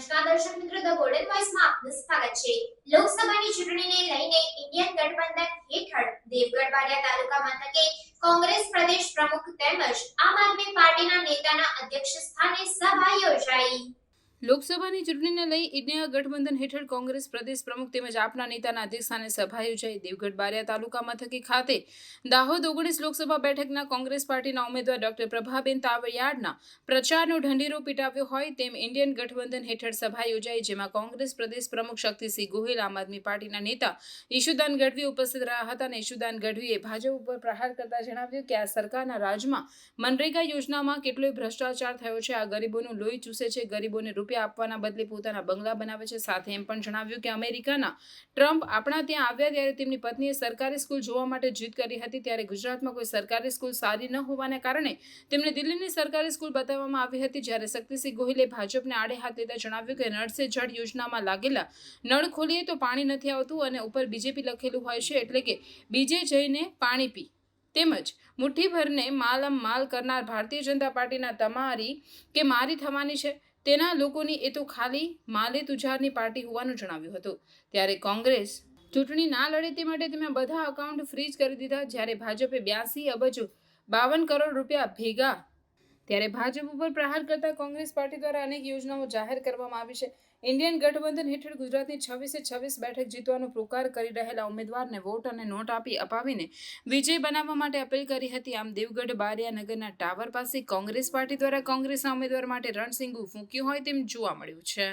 નમસ્કાર દર્શક મિત્રો ધ ગોલ્ડન વોઇસમાં આપનું સ્વાગત છે. લોકસભાની ચૂંટણીને લઈને ઇન્ડિયન ગઠબંધન હેઠળ દેવગઢ બારિયા તાલુકા મથકે કોંગ્રેસ પ્રદેશ પ્રમુખ તેમજ આમ આદમી પાર્ટીના નેતાના અધ્યક્ષ સ્થાને સભા યોજાઈ. લોકસભાની ચૂંટણીને લઈ ઇન્ડિયા ગઠબંધન હેઠળ કોંગ્રેસ પ્રદેશ પ્રમુખ તેમજ આપના નેતાના અધ્યક્ષસ્થાને સભા યોજાઈ. દેવગઢ બારિયા તાલુકા મથકે ખાતે દાહોદ ઓગણીસ લોકસભા બેઠકના કોંગ્રેસ પાર્ટીના ઉમેદવાર ડોક્ટર પ્રભાબેન તાવડિયાડના પ્રચારનો ઢંઢેરો પીટાવ્યો હોય તેમ ઇન્ડિયન ગઠબંધન હેઠળ સભા યોજાઈ, જેમાં કોંગ્રેસ પ્રદેશ પ્રમુખ શક્તિસિંહ ગોહિલ, આમ આદમી પાર્ટીના નેતા ઈશુદાન ગઢવી ઉપસ્થિત રહ્યા હતા અને ઈશુદાન ગઢવીએ ભાજપ ઉપર પ્રહાર કરતા જણાવ્યું કે આ સરકારના રાજમાં મનરેગા યોજનામાં કેટલોય ભ્રષ્ટાચાર થયો છે, આ ગરીબોનું લોહી ચૂસે છે, ગરીબોને રૂપિયા આપવાના બદલે પોતાના બંગલા બનાવે છે. સાથે એમ પણ જણાવ્યું કે અમેરિકાના ટ્રમ્પ આપણા ત્યાં આવ્યા ત્યારે તેમની પત્નીએ સરકારી સ્કૂલ જોવા માટે જીદ કરી હતી. ત્યારે ગુજરાતમાં કોઈ સરકારી સ્કૂલ સારી ન હોવાને કારણે તેમને દિલ્હીની સરકારી સ્કૂલ બતાવવામાં આવી હતી. જ્યારે શક્તિસિંહ ગોહિલે ભાજપને આડે હાથ લેતા જણાવ્યું કે નળ સે જળ યોજનામાં લાગેલા નળ ખોલીએ તો પાણી નથી આવતું અને ઉપર બીજેપી લખેલું હોય છે એટલે કે બીજે જઈને પાણી પી. તેમજ મુઠ્ઠીભરને માલમ માલ કરનાર ભારતીય જનતા પાર્ટીના તમારી કે મારી થવાની છે? તેના લોકોની એ તો ખાલી માલે તુજારની પાર્ટી હોવાનું જણાવ્યું હતું. ત્યારે કોંગ્રેસ ચૂંટણી ના લડે તે માટે તેમાં બધા અકાઉન્ટ ફ્રીઝ કરી દીધા, જ્યારે ભાજપે બ્યાસી અબજો બાવન કરોડ રૂપિયા ભેગા ત્યારે ભાજપ ઉપર પ્રહાર કરતા કોંગ્રેસ પાર્ટી દ્વારા અનેક યોજનાઓ જાહેર કરવામાં આવી છે. ઇન્ડિયન ગઠબંધન હેઠળ ગુજરાતની છવ્વીસે છવ્વીસ બેઠક જીતવાનો પ્રોકાર કરી રહેલા ઉમેદવારને વોટ અને નોટ આપી અપાવીને વિજય બનાવવા માટે અપીલ કરી હતી. આમ દેવગઢ બારિયાનગરના ટાવર પાસે કોંગ્રેસ પાર્ટી દ્વારા કોંગ્રેસના ઉમેદવાર માટે રણસિંગુ ફૂંક્યું હોય તેમ જોવા મળ્યું છે.